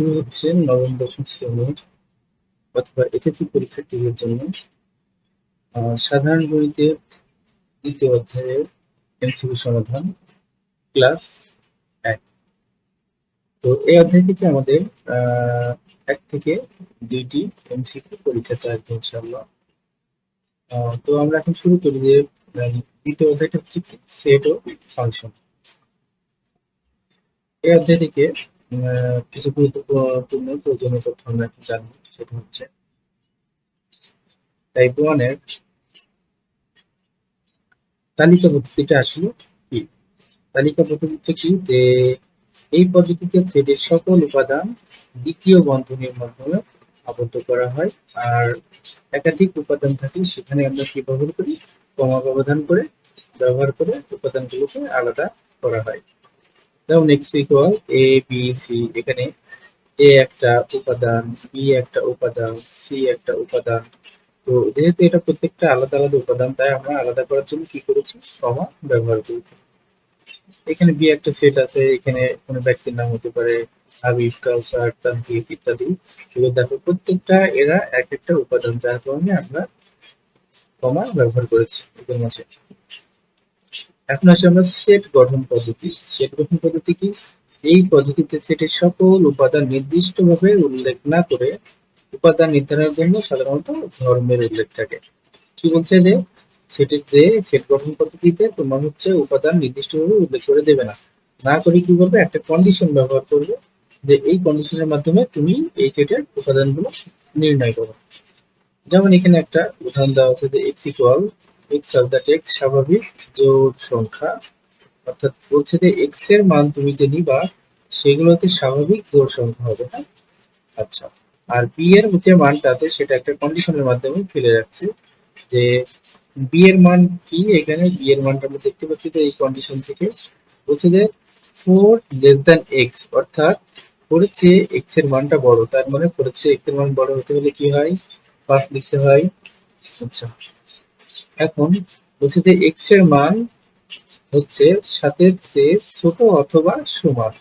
শুরু হচ্ছে নবম, দশম শ্রেণির অথবা এসএসসি পরীক্ষার্থীদের জন্য। সাধারণ গণিতের দ্বিতীয় অধ্যায়ের এমসিকিউ সমাধান, ক্লাস এক। তো এই অধ্যায় থেকে আমাদের এক থেকে দুইটি এমসিকিউ পরীক্ষাতে আসবে ইনশাআল্লাহ। তো আমরা এখন শুরু করি যে দ্বিতীয় অধ্যায়টা হচ্ছে সেট ও ফাংশন এই অধ্যায় থেকে কিছু গুরুত্বপূর্ণ প্রয়োজনীয় তথ্য আমরা এখন জানব, সেটা হচ্ছে টাইপ ওয়ানের তালিকা পদ্ধতিটা আসলে কি? তালিকা পদ্ধতিটা কি যে এই পদ্ধতিতে থ্রেডের সকল উপাদান দ্বিতীয় বন্ধনীর মাধ্যমে আবদ্ধ করা হয়, আর একাধিক উপাদান থাকে, সেখানে আমরা কি ব্যবহার করি? কমা ব্যবধান করে, ব্যবহার করে উপাদানগুলোকে আলাদা করা হয়। যেমন x equal A B C এখানে এ একটা উপাদান বি একটা উপাদান সি একটা উপাদান। তো যেহেতু এটা প্রত্যেকটা আলাদা আলাদা উপাদান, তাই আমরা আলাদা করার জন্য কি করেছি? কমা ব্যবহার করেছি। এখানে বি একটা সেট আছে, এখানে কোনো ব্যক্তির নাম হতে পারে হাবিব কাউসার তানভীর ইত্যাদি। এগুলো দেখো, প্রত্যেকটা এরা এক একটা উপাদান, যার কারণে আমরা কমা ব্যবহার করেছি। এদের মাঝে। এখন আসি আমরা সেট গঠন পদ্ধতি। সেট গঠন পদ্ধতি কি? এই পদ্ধতিতে সেটের সকল উপাদান নির্দিষ্টভাবে উল্লেখ না করে উপাদান নির্ধারণের জন্য সাধারণত ধর্মের উল্লেখ থাকে। কি বলছে যে সেটের যে সেট গঠন পদ্ধতিতে তোমার হচ্ছে উপাদান নির্দিষ্টভাবে উল্লেখ করে দেবে না। না করে কি করবে একটা কন্ডিশন ব্যবহার করবে যে এই কন্ডিশনের মাধ্যমে তুমি এই সেটের উপাদানগুলো নির্ণয় করো। যেমন এখানে একটা উদাহরণ দেওয়া আছে যে x equal x of that x স্বাভাবিক জোড় সংখ্যা। অর্থাৎ বলছে যে এক্সের মান তুমি যে নিবা, সেগুলোতে স্বাভাবিক জোড় সংখ্যা হবে হ্যাঁ? আচ্ছা। আর বি এর যে মানটাতে সেটা একটা কন্ডিশনের মাধ্যমে ফেলে রাখছে যে বি এর মান কি? এখানে বি এর মানটা আমরা দেখতে পাচ্ছি যে এই কন্ডিশন থেকে। বলছে যে ফোর লেস দ্যান এক্স অর্থাৎ চেয়ে এক্সের মানটা বড়। তার মানে চেয়ে এক্সের মান বড় হতে হলে কি হয়? পাঁচ লিখতে হয়। আচ্ছা। এখন বলছে যে এক্সের মান হচ্ছে সাতের চেয়ে ছোট অথবা সমান।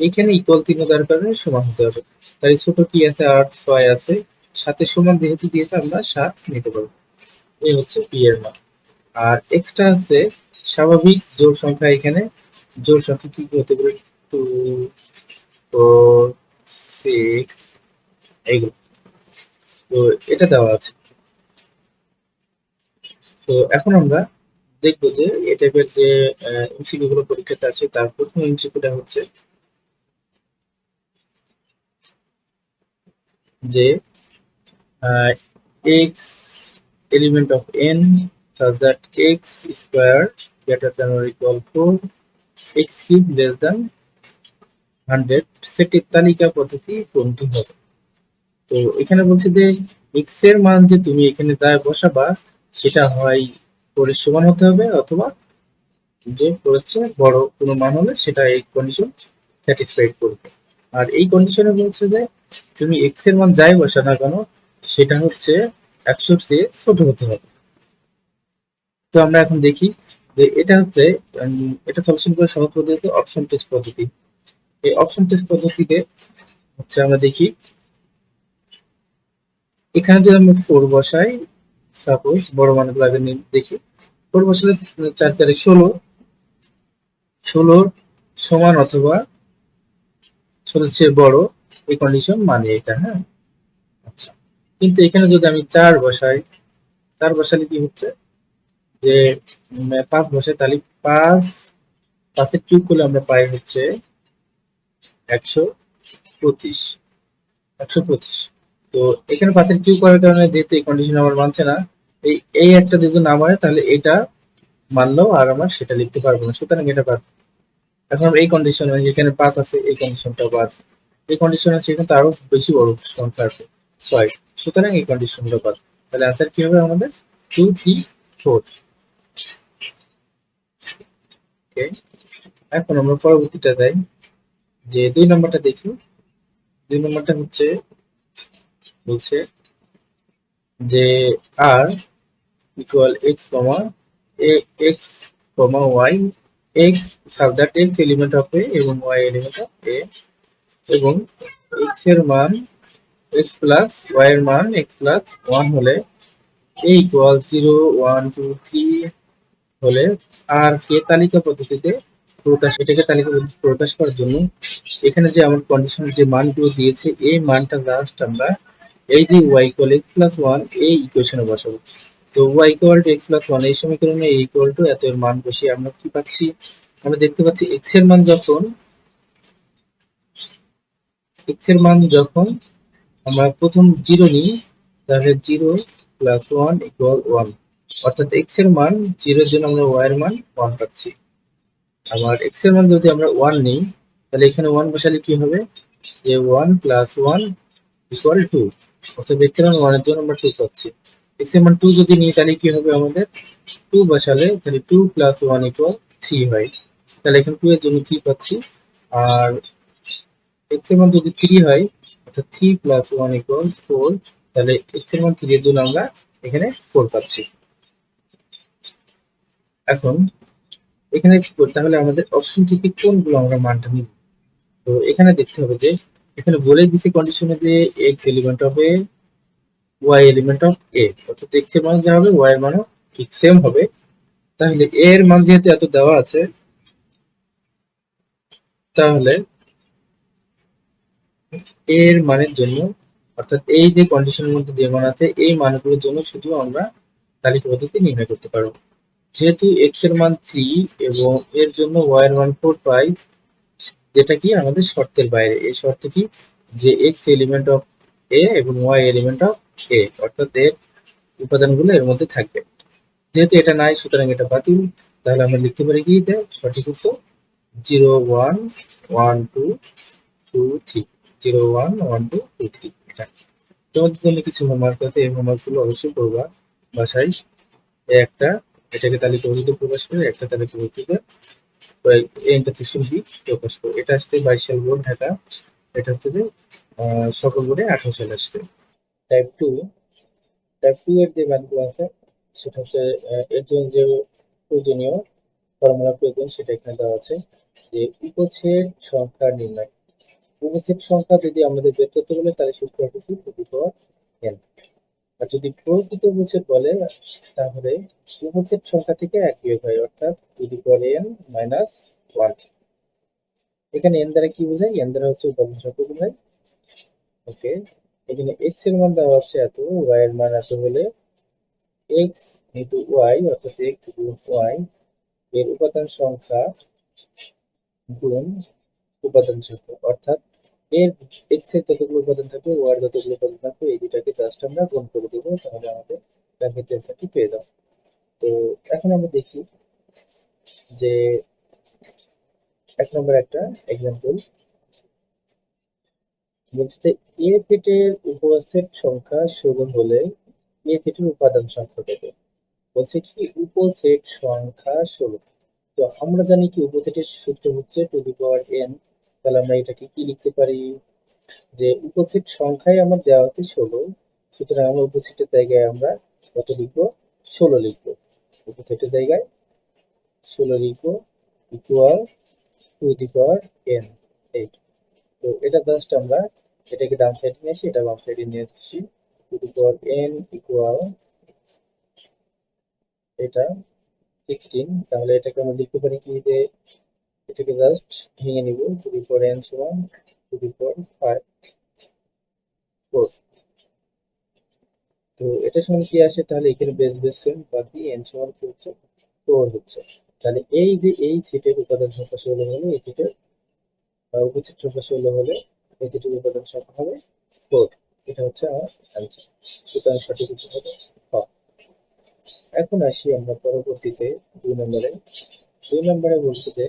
এখানে ইকুয়াল চিহ্ন দেওয়ার কারণে সমান হতে হবে। তাই ছোট কি আছে? আট, ছয় আছে। সাতের সমান যেহেতু দিয়েছে, আমরা সাত নিতে পারব। এই হচ্ছে পি এর মান। আর এক্সটা আছে স্বাভাবিক জোড় সংখ্যা এখানে। জোড় সংখ্যা কি হতে পারে? টু ফোর সিক্স এইগুলো। তো এটা দেওয়া আছে। এখন আমরা দেখব যে এই টাইপের যে এমসিকিউ গুলো পরীক্ষাতে আছে, তার প্রথম এমসিকিউটা হচ্ছে যে x element of n such that x square greater than or equal to x cube less than 100 সেটির তালিকা পদ্ধতি কোনটি হবে। তো এখানে বলছে যে x এর মান যে তুমি এখানে দায় বসাবা সেটা হয় ফোরের সমান হতে হবে অথবা যে হচ্ছে বড় কোনো মান হলে সেটা এই কন্ডিশন স্যাটিসফাইড করবে। আর এই কন্ডিশনে বলছে যে তুমি এক্সের মান যাই বসা না কেন, সেটা হচ্ছে একশোর চেয়ে ছোট হতে হবে। তো আমরা এখন দেখি যে এটা হচ্ছে এটা সলিউশন করে সহজ পদ্ধতি অপশন টেস্ট পদ্ধতি। এই অপশন টেস্ট পদ্ধতিতে হচ্ছে আমরা দেখি, এখানে যদি আমরা ফোর বসাই সাপোজ বড় মানগুলো আগে দেখি। ফোর বসালে চার চারে ষোলো। ষোলোর সমান অথবা ষোলোর চেয়ে বড়, এই কন্ডিশন মানে এটা হ্যাঁ? আচ্ছা। কিন্তু এখানে যদি আমি চার বসাই, চার বসালে কি হচ্ছে? যে পাঁচ বসাই, তাহলে পাঁচ পাঁচের কিউব করলে আমরা পাই হচ্ছে একশো পঁচিশ। একশো পঁচিশ। তো এখানে পাঁচের কিউব করার কারণে যেহেতু এই কন্ডিশন আমার মানছে না, এই এই একটা যদি না মানে তাহলে এটা মানলো আর আমার সেটা লিখতে পারব না। সুতরাং এটা বাদ। এখন এই কন্ডিশন যেখানে পাঁচ আছে, এই কন্ডিশনটা বাদ। এই কন্ডিশন আছে, এখানে আরও বেশি বড় সংখ্যা আছে, ছয়। সুতরাং এই কন্ডিশনটা বাদ। তাহলে আনসার কি হবে আমাদের? টু থ্রি ফোর ওকে এখন আমরা পরবর্তীটা দেই যে দুই নম্বরটা দেখি। দুই নম্বরটা হচ্ছে বলছে যে R equal X comma A X comma Y X sub that X element of A এবং ওয়াই এলিমেন্ট অফ এ এবং এক্সের মান এক্স প্লাস ওয়াই এর মান এক্স প্লাস ওয়ান হলে A equal zero one two three হলে আর কে তালিকা পদ্ধতিতে প্রকাশ, এটাকে তালিকা পদ্ধতিতে প্রকাশ করার জন্য এখানে যে আমার কন্ডিশন যে মানগুলো দিয়েছে, এই মানটা জাস্ট আমরা এই যে y equal x plus one এই ইকুয়েশনে বসাবো। তো y equal to x plus one এই সমীকরণে এই ইকুয়াল টু এত এর মান বসিয়ে আমরা কি পাচ্ছি? আমরা দেখতে পাচ্ছি এক্সের মান যখন এক্সের মান যখন আমরা প্রথম জিরো নিই, তাহলে zero plus one equal one অর্থাৎ এক্সের মান জিরোর জন্য আমরা ওয়াই এর মান ওয়ান পাচ্ছি। আবার এক্সের মান যদি আমরা ওয়ান নিই, তাহলে এখানে ওয়ান বসালে কি হবে? যে one plus one equal two অর্থাৎ পারেন ওয়ানের জন্য আমরা টু পাচ্ছি। এক্সের মান টু যদি নিই, তাহলে কি হবে আমাদের? টু বসালে, তাহলে two plus one equal three হয়। তাহলে এখানে টু এর জন্য থ্রি পাচ্ছি। আর এক্সের মান যদি থ্রি হয়, অর্থাৎ three plus one equal four তাহলে এক্সের মান থ্রি এর জন্য আমরা এখানে ফোর পাচ্ছি। এখন এখানে তাহলে আমাদের অপশন থেকে কোনগুলো আমরা মানটা নিব? তো এখানে দেখতে হবে যে এখানে বলে দিছে কন্ডিশনে যে x element of A y element of A অর্থাৎ এক্সের মান যা হবে ওয়াই এর মানও ঠিক সেম হবে। তাহলে এ এর মান যেহেতু এত দেওয়া আছে, তাহলে এর মানের জন্য, অর্থাৎ এই যে কন্ডিশনের মধ্যে যে মান আছে, এই মানগুলোর জন্য শুধু আমরা তালিকা পদ্ধতি নির্ণয় করতে পারব। যেহেতু এক্সের মান থ্রি এবং এর জন্য ওয়াই এর মান ফোর পাই যেটা কি আমাদের শর্তের বাইরে। এই শর্ত কি যে এক্স এলিমেন্ট অফ এ এবং ওয়াই এলিমেন্ট অফ এ অর্থাৎ এর উপাদানগুলো এর মধ্যে থাকবে। যেহেতু এটা নাই, সুতরাং এটা বাতিল। তাহলে আমরা লিখতে পারি কি সঠিক উত্তর zero one one, two two, three. Zero one one, two two, three. এটা। তোমাদের জন্য কিছু হোমওয়ার্ক আছে, এই হোমওয়ার্কগুলো অবশ্যই করবা বাসায় একটা, এটাকে তালিকাবদ্ধ প্রকাশ করে একটা তালিকাবদ্ধ এটা বোর্ড ঢাকা। এটা হচ্ছে আঠারো আসছে। টাইপ টু টু এর যে আছে, সেটা হচ্ছে এর জন্য যে প্রয়োজনীয় প্রয়োজন, সেটা আছে যে সংখ্যা নির্ণয়। সংখ্যা যদি আমাদের বের করতে বলে, তাহলে সূত্র আর যদি প্রকৃত উপচ্ছেদ বলে, তাহলে উপচ্ছেদ সংখ্যা থেকে এক বিয়োগ হয়, অর্থাৎ টু এন মাইনাস ওয়ান এখানে এন দ্বারা কি বোঝায়? এন দ্বারা হচ্ছে উপাদান সংখ্যা বোঝায়। ওকে, এখানে এক্সের মান দেওয়া হচ্ছে এত ওয়াই এর মান এত হলে এক্স ইন্টু ওয়াই অর্থাৎ এক্স গুণ ওয়াই এর উপাদান সংখ্যা গুণ উপাদান সংখ্যা, অর্থাৎ এর এক্সের যতগুলো উপাদান থাকবে ওয়াই এর যতগুলো উপাদান থাকবে এই দুটাকে জাস্ট আমরা গুণ করে দেবো, তাহলে আমাদের ব্যাংকের টেনশনটি পেয়ে যাব। তো এখন আমরা দেখি যে এক নম্বর একটা এক্সাম্পল বলছে যে এ সেটের উপস্থিত সংখ্যা ষোলো হলে এ সেটের উপাদান সংখ্যা কত বলছে কি? উপসেট সংখ্যা ষোলো তো আমরা জানি কি উপসেটের সূত্র হচ্ছে টু দি পাওয়ার এন তাহলে আমরা এটাকে কি লিখতে পারি? যে উপসেট সংখ্যায় আমার দেওয়া হচ্ছে ষোলো, সুতরাং আমরা উপসেটের জায়গায় আমরা কত লিখব? ষোলো লিখব। উপসেটের জায়গায় ষোলো লিখব equal two the power n eight তো এটা জাস্ট আমরা এটাকে ডান সাইডে নিয়ে আসি, এটা বাম সাইডে নিয়ে আসছি two the power n equal এটা সিক্সটিন তাহলে এটাকে আমরা লিখতে পারি কি যে এটাকে জাস্ট ভেঙে নিব টু দি পাওয়ার এন সমান two the power five four তো এটা সমান কি আসে? তাহলে এখানে বেস বেস সেম বাদ দিয়ে এন সমান কি হচ্ছে ফোর হচ্ছে। তাহলে এই যে, এই সেটের উপাদান সংখ্যা ষোলো হলে, এই সেটের উপচ্ছেদ সংখ্যা ষোলো হলে, এই সেটের উপাদান সংখ্যা হবে ফোর এটা হচ্ছে আমার আনসার সুতরাং সঠিক উত্তর হবে এখন আসি আমরা পরবর্তীতে দুই নম্বরে। দুই নম্বরে বলছি যে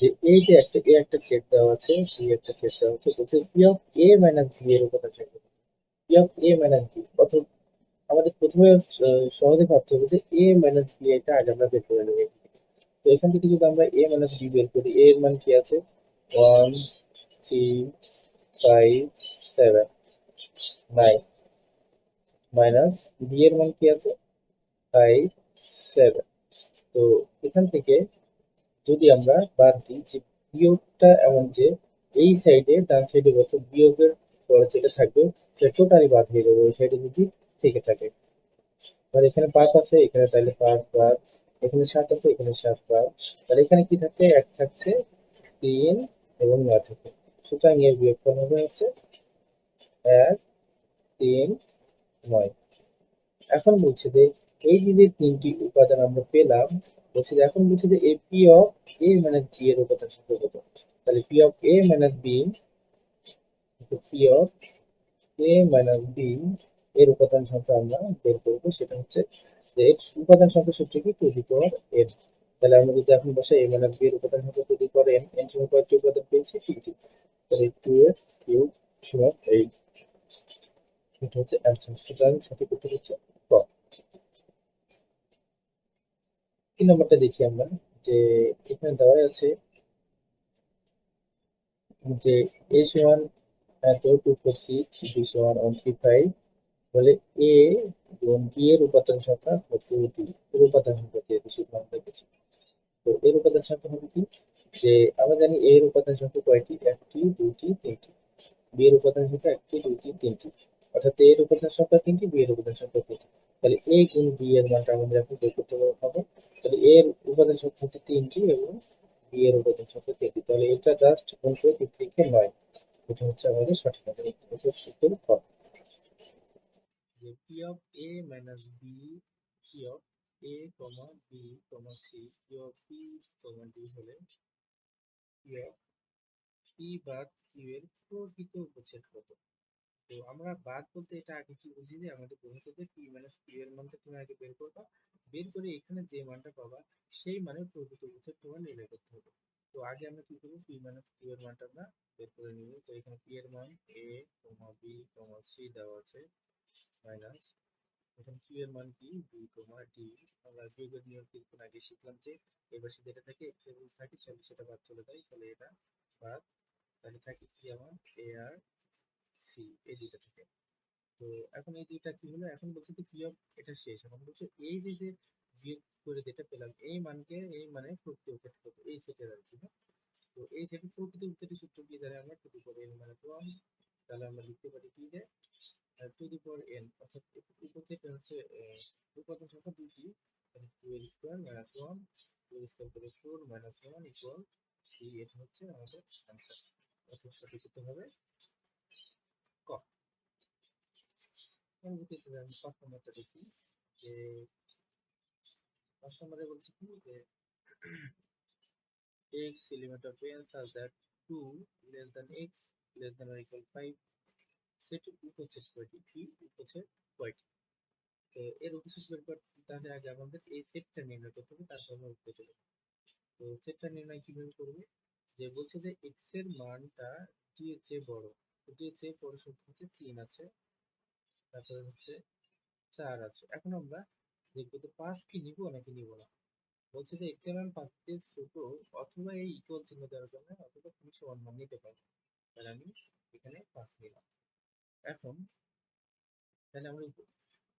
যে এই যে একটা এ একটা সেট দেওয়া আছে বি একটা সেট দেওয়া আছে, বলছে P of A minus B এর উপর আছে। P of A minus B অর্থাৎ আমাদের প্রথমে সহজে ভাবতে হবে যে এ মাইনাস বি এটা আগে আমরা বের করে নেব। তো এখান থেকে যদি আমরা এ মাইনাস বি বের করি এ এর মান কি আছে? One three five seven nine minus B এর মান কি আছে? ফাইভ সেভেন তো এখান থেকে যদি আমরা বাদ দিই যে বিয়োগটা এমন যে এই সাইডে ডান সাইডে বসে বিয়োগের পরে যেটা থাকবে, সেটা টোটালি বাদ হয়ে যাবে ওই সাইডে যদি থেকে থাকে। তাহলে এখানে পাঁচ আছে, এখানে তাহলে পাঁচ বাদ। এখানে সাত আছে, এখানে সাত বাদ। তাহলে এখানে কি থাকছে? এক থাকছে, তিন এবং নয় থাকে সুতরাং এর বিয়োগফল হবে হচ্ছে এক, তিন, নয়। এখন বলছে যে এই যে তিনটি উপাদান আমরা পেলাম, বলছে এখন বলছে যে এ P of A minus B এর উপাদান সংখ্যা কত? তাহলে P of A minus B P of A minus B এর উপাদান সংখ্যা আমরা বের করব, সেটা হচ্ছে এর উপাদান সংখ্যা সূত্র কি? টু দি পাওয়ার এন তাহলে আমরা যদি এখন বসে এ মাইনাস বি এর উপাদান সংখ্যা two the power n n সমান কয়টি উপাদান পেয়েছি, তিনটি। তাহলে টু এর কিউব সমান এইট এটা হচ্ছে অ্যান্সার সুতরাং সঠিক উত্তর হচ্ছে ক তিন নম্বরটা দেখি আমরা, যে এখানে দেওয়া আছে যে এ সমান এত টু ফোর বি সমান ওয়ান থ্রি ফাইভ বলে এ এবং বি এর উপাদান সংখ্যা টু এর উপাদান সংখ্যা দিয়ে আমরা দেখেছি তো এর উপাদান সংখ্যা হবে কি? যে আমরা জানি এর উপাদান সংখ্যা কয়টি? একটি দুটি তিনটি। বি এর উপাদান সংখ্যা একটি দুটি তিনটি। অর্থাৎ এ এর উপাদান সংখ্যা তিনটি, বি এর উপাদান সংখ্যা তিনটি তাহলে এ গুণ বি এর মানটা আমাদের এখন বের করতে হবে। তাহলে এ এর উপাদান সংখ্যা হচ্ছে তিনটি এবং বি এর উপাদান সংখ্যা তিনটি। তাহলে এটা জাস্ট গুণ করে তিন থেকে নয়। এটা হচ্ছে আমাদের সঠিক আনসার এটা সূত্রের ফল P of A minus B P of A comma B comma C P of P comma D হলে পি অফ পি বাদ কিউ এর প্রকৃত উপচ্ছেদ কত? তো আমরা বাদ বলতে এটা আগে কি বুঝি যে আমাদের বলেছে যে পি মাইনাস কিউ এর মানটা তুমি আগে বের করবা, বের করে এখানে যে মানটা পাবা, সেই মানের প্রকৃত উপচ্ছেদ তোমার নির্ণয় করতে হবে। তো আগে আমরা কি করব পি মাইনাস কিউ এর মানটা আমরা বের করে নিব। তো এখানে পি এর মান এ কমা বি কমা সি দেওয়া আছে মাইনাস এখানে কিউ এর মান কি বি কমা ডি আমরা বিয়োগের নিয়ম কিছুক্ষণ আগে শিখলাম যে, এবার সে যেটা থাকে এক্সের থাকে সেটা বাদ চলে যায়, তাহলে এটা বাদ। তাহলে থাকে কি আমার এ আর এই দুইটা থেকে। তো এখন এই দুইটা কি হলো? এখন বলছে কি এটা শেষ। এখন বলছে এই যে যে বিয়োগ করে যেটা পেলাম, এই মানকে, এই মানে প্রকৃত উৎপাদ কত এই সেটের আর কি হ্যাঁ? তো এই সেটের প্রকৃত উৎপাদের সূত্র কি জানি আমরা টু পাওয়ার এন মানে ওয়ান তাহলে আমরা লিখতে পারি কি যে টু দি পাওয়ার এন অর্থাৎ উপসেট হচ্ছে উপাদান সংখ্যা দুইটি মাইনাস ওয়ান করে four minus one equal three এটা হচ্ছে আমাদের আনসার অর্থাৎ সঠিক উত্তর হবে ক পরবর্তীতে আমি পাঁচ নম্বরটা দেখি যে নম্বরে বলছে কি যে x element of n such that 2 less than x less than or equal 5 set উপসেট কয়টি কি উপসেট কয়টি তো এর উপসেট বের করতে হলে আগে আমাদের এই সেটটা নির্ণয় করতে হবে তারপর আমরা উত্তর দেবো তো সেটটা নির্ণয় কীভাবে করবে যে বলছে যে x এর মানটা t এর চেয়ে বড়। T এর চেয়ে বড় সংখ্যা হচ্ছে 3 আছে। তারপরে হচ্ছে 4 আছে। এখন আমরা দেখব যে 5 কি নিব নাকি নিব না? বলছে যে x এর মান 5 ছোট অথবা এই ইকুয়াল চিহ্ন দেওয়ার জন্য অথবা তুমি সমান মান নিতে পারো। তাহলে আমি এখানে 5 নিলাম। এখন তাহলে আমরা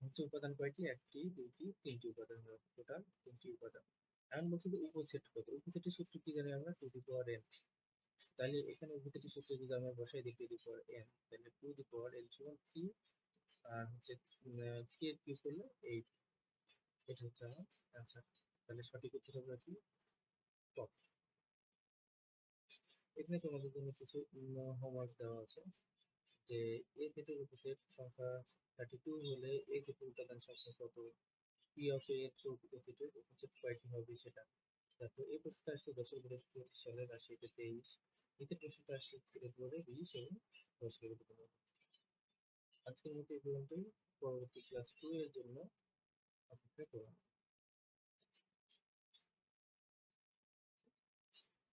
হচ্ছে উপাদান কয়টি? একটি, দুইটি, তিনটি উপাদান টোটাল তিনটি উপাদান। এখন বলছে যে উপসেট কত? উপসেটের সূত্র কি জানি আমরা? টু দি পাওয়ার এন তাহলে এখানে উপসেটের সূত্র যদি আমরা বসাই দিই টু দি পাওয়ার এন তাহলে টু দি পাওয়ার এন সমান কি? আর হচ্ছে থ্রি এর কিউব এটা হচ্ছে আমার অ্যান্সার তাহলে সঠিক উত্তর হবে কি? টপ এখানে তোমাদের জন্য কিছু হোমওয়ার্ক দেওয়া আছে যে এ ক্ষেত্রে উপসেট সংখ্যা থার্টি টু হলে এ ক্ষেত্রে উপাদান সংখ্যা কত? পি অফ এ এর প্রকৃত ক্ষেত্রে উপসেট কয়টি হবে সেটা। তারপর এই প্রশ্নটা আসছে দশের ঘরে সালের রাশিতে তেইশ এতে প্রশ্নটা আসছে বিশ এবং দশের ঘরে আজকের মতো এই পর্যন্তই। পরবর্তী ক্লাস টু এর জন্য অপেক্ষা করুন।